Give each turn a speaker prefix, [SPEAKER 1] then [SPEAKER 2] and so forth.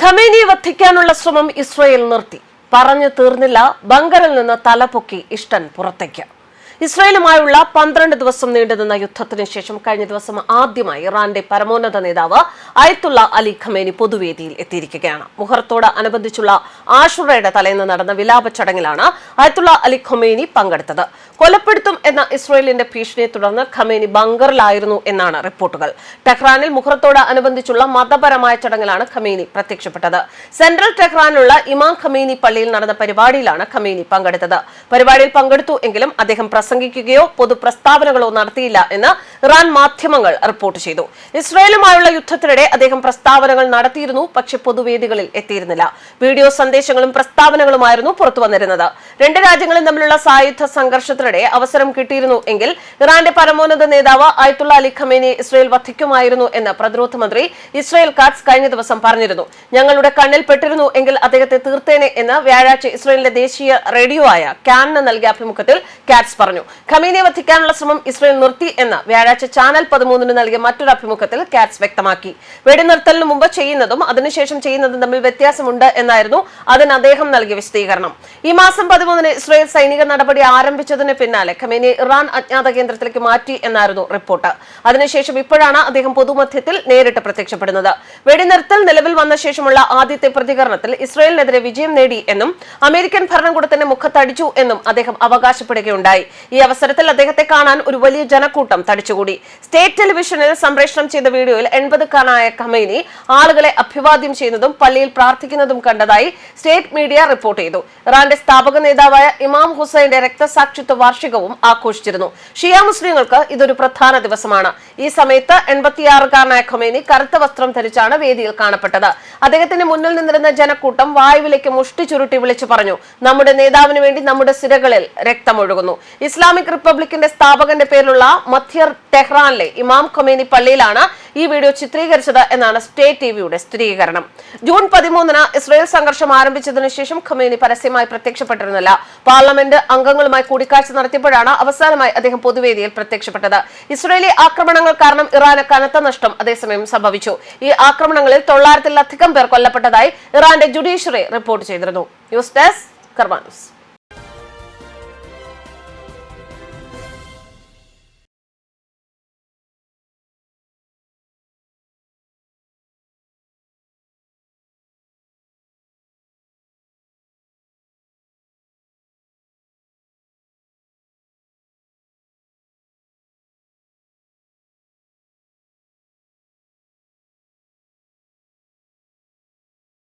[SPEAKER 1] ഖമേനിയെ വധിക്കാനുള്ള ശ്രമം ഇസ്രയേൽ നിർത്തി. പറഞ്ഞു തീർന്നില്ല ബങ്കറിൽ നിന്ന് തലപൊക്കി ഇഷ്ടൻ പുറത്തേക്ക്. ഇസ്രയേലുമായുള്ള പന്ത്രണ്ട് ദിവസം നീണ്ടുനിന്ന യുദ്ധത്തിന് ശേഷം കഴിഞ്ഞ ദിവസം ആദ്യമായി ഇറാന്റെ പരമോന്നത നേതാവ് അയത്തുള്ള അലി ഖമേനി പൊതുവേദിയിൽ എത്തിയിരിക്കുകയാണ്. മുഹർത്തോട് അനുബന്ധിച്ചുള്ള ആഷുറയുടെ തലേന്ന് നടന്ന വിലാപ ചടങ്ങിലാണ് അയത്തുള്ള അലി ഖമേനി പങ്കെടുത്തത്. കൊലപ്പെടുത്തും എന്ന ഇസ്രായേലിന്റെ ഭീഷണിയെ തുടർന്ന് ഖമേനി ബങ്കറിലായിരുന്നു എന്നാണ് റിപ്പോർട്ടുകൾ. ടെഹ്റാനിൽ മുഹർത്തോട് അനുബന്ധിച്ചുള്ള മതപരമായ ചടങ്ങിലാണ് ഖമേനി പ്രത്യക്ഷപ്പെട്ടത്. സെൻട്രൽ ടെഹ്റാനിലുള്ള ഇമാം ഖമേനി പള്ളിയിൽ നടന്ന പരിപാടിയിലാണ് ഖമേനി പങ്കെടുത്തത്. പരിപാടിയിൽ പങ്കെടുത്തു എങ്കിലും അദ്ദേഹം പ്രസംഗിക്കുകയോ പൊതു പ്രസ്താവനകളോ നടത്തിയില്ല എന്ന് ഇറാൻ മാധ്യമങ്ങൾ റിപ്പോർട്ട് ചെയ്തു. ഇസ്രയേലുമായുള്ള യുദ്ധത്തിനിടെ അദ്ദേഹം പ്രസ്താവനകൾ നടത്തിയിരുന്നു പക്ഷെ പൊതുവേദികളിൽ എത്തിയിരുന്നില്ല. വീഡിയോ സന്ദേശങ്ങളും പ്രസ്താവനകളുമായിരുന്നു പുറത്തു വന്നിരുന്നത്. രണ്ട് രാജ്യങ്ങളും തമ്മിലുള്ള സായുധ സംഘർഷത്തിനിടെ അവസരം കിട്ടിയിരുന്നു എങ്കിൽ ഇറാന്റെ പരമോന്നത നേതാവ് ആയത്തുള്ള അലി ഖമേനി ഇസ്രയേൽ വധിക്കുമായിരുന്നു എന്ന് പ്രതിരോധ മന്ത്രി ഇസ്രയേൽ കാറ്റ്സ് കഴിഞ്ഞ ദിവസം പറഞ്ഞിരുന്നു. ഞങ്ങളുടെ കണ്ണിൽ പെട്ടിരുന്നു എങ്കിൽ അദ്ദേഹത്തെ തീർത്തേനെ എന്ന് വ്യാഴാഴ്ച ഇസ്രയേലിന്റെ ദേശീയ റേഡിയോ ആയ ക്യാനിന് നൽകിയ അഭിമുഖത്തിൽ കാറ്റ്സ് പറഞ്ഞു. ഖമീനിയെ വധിക്കാനുള്ള ശ്രമം ഇസ്രയേൽ നിർത്തി എന്ന് വ്യാഴാഴ്ച ചാനൽ പതിമൂന്നിന് നൽകിയ മറ്റൊരു അഭിമുഖത്തിൽ കാറ്റ്സ് വ്യക്തമാക്കി. വെടിനിർത്തലിന് മുമ്പ് ചെയ്യുന്നതും അതിനുശേഷം ചെയ്യുന്നതും തമ്മിൽ വ്യത്യാസമുണ്ട് എന്നായിരുന്നു അതിന് അദ്ദേഹം നൽകിയ വിശദീകരണം. ഈ മാസം പതിമൂന്നിന് ഇസ്രയേൽ സൈനിക നടപടി ആരംഭിച്ചതിന് പിന്നാലെ ഖമീനെ ഇറാൻ അജ്ഞാത കേന്ദ്രത്തിലേക്ക് മാറ്റി എന്നായിരുന്നു റിപ്പോർട്ട്. അതിനുശേഷം ഇപ്പോഴാണ് അദ്ദേഹം പൊതുമധ്യത്തിൽ നേരിട്ട് പ്രത്യക്ഷപ്പെടുന്നത്. വെടിനിർത്തൽ നിലവിൽ വന്ന ശേഷമുള്ള ആദ്യത്തെ പ്രതികരണത്തിൽ ഇസ്രയേലിനെതിരെ വിജയം നേടി എന്നും അമേരിക്കൻ ഭരണകൂടത്തിന്റെ മുഖത്തടിച്ചു എന്നും അദ്ദേഹം അവകാശപ്പെടുകയുണ്ടായി. ഈ അവസരത്തിൽ അദ്ദേഹത്തെ കാണാൻ ഒരു വലിയ ജനക്കൂട്ടം തടിച്ചുകൂടി. സ്റ്റേറ്റ് ടെലിവിഷനിൽ സംപ്രേഷണം ചെയ്ത വീഡിയോയിൽ എൺപതുകാരനായ ഖമൈനി ആളുകളെ അഭിവാദ്യം ചെയ്യുന്നതും പള്ളിയിൽ പ്രാർത്ഥിക്കുന്നതും കണ്ടതായി സ്റ്റേറ്റ് മീഡിയ റിപ്പോർട്ട് ചെയ്തു. ഇറാന്റെ സ്ഥാപക നേതാവായ ഇമാം ഹുസൈന്റെ രക്തസാക്ഷിത്വ വാർഷികവും ആഘോഷിച്ചിരുന്നു. ഷിയ മുസ്ലിങ്ങൾക്ക് ഇതൊരു പ്രധാന ദിവസമാണ്. ഈ സമയത്ത് എൺപത്തിയാറുകാരനായ ഖമേനി കറുത്ത വസ്ത്രം ധരിച്ചാണ് വേദിയിൽ കാണപ്പെട്ടത്. അദ്ദേഹത്തിന് മുന്നിൽ നിന്നിരുന്ന ജനക്കൂട്ടം വായുവിലേക്ക് മുഷ്ടി ചുരുട്ടി വിളിച്ചു പറഞ്ഞു. നമ്മുടെ നേതാവിന് വേണ്ടി നമ്മുടെ സിരകളിൽ രക്തമൊഴുകുന്നു. ഇസ്ലാമിക് റിപ്പബ്ലിക്കിന്റെ സ്ഥാപകന്റെ പേരിലുള്ള മധ്യർ ടെഹ്റാനിലെ ഇമാം ഖൊമേനി പള്ളിയിലാണ് ഈ വീഡിയോ ചിത്രീകരിച്ചത് എന്നാണ് സ്റ്റേറ്റ് ടിവിയുടെ സ്ഥിരീകരണം. ജൂൺ പതിമൂന്നിന് ഇസ്രയേൽ സംഘർഷം ആരംഭിച്ചതിനു ശേഷം ഖമേനി പരസ്യമായി പ്രത്യക്ഷപ്പെട്ടിരുന്നില്ല. പാർലമെന്റ് അംഗങ്ങളുമായി കൂടിക്കാഴ്ച നടത്തിയപ്പോഴാണ് അവസാനമായി അദ്ദേഹം പൊതുവേദിയിൽ പ്രത്യക്ഷപ്പെട്ടത്. ഇസ്രയേലി ആക്രമണങ്ങൾ കാരണം ഇറാന് കനത്ത നഷ്ടം അതേസമയം സംഭവിച്ചു. ഈ ആക്രമണങ്ങളിൽ തൊള്ളായിരത്തിലധികം പേർ കൊല്ലപ്പെട്ടതായി ഇറാന്റെ ജുഡീഷ്യറി റിപ്പോർട്ട് ചെയ്തിരുന്നു. News desk കർമാനൂസ്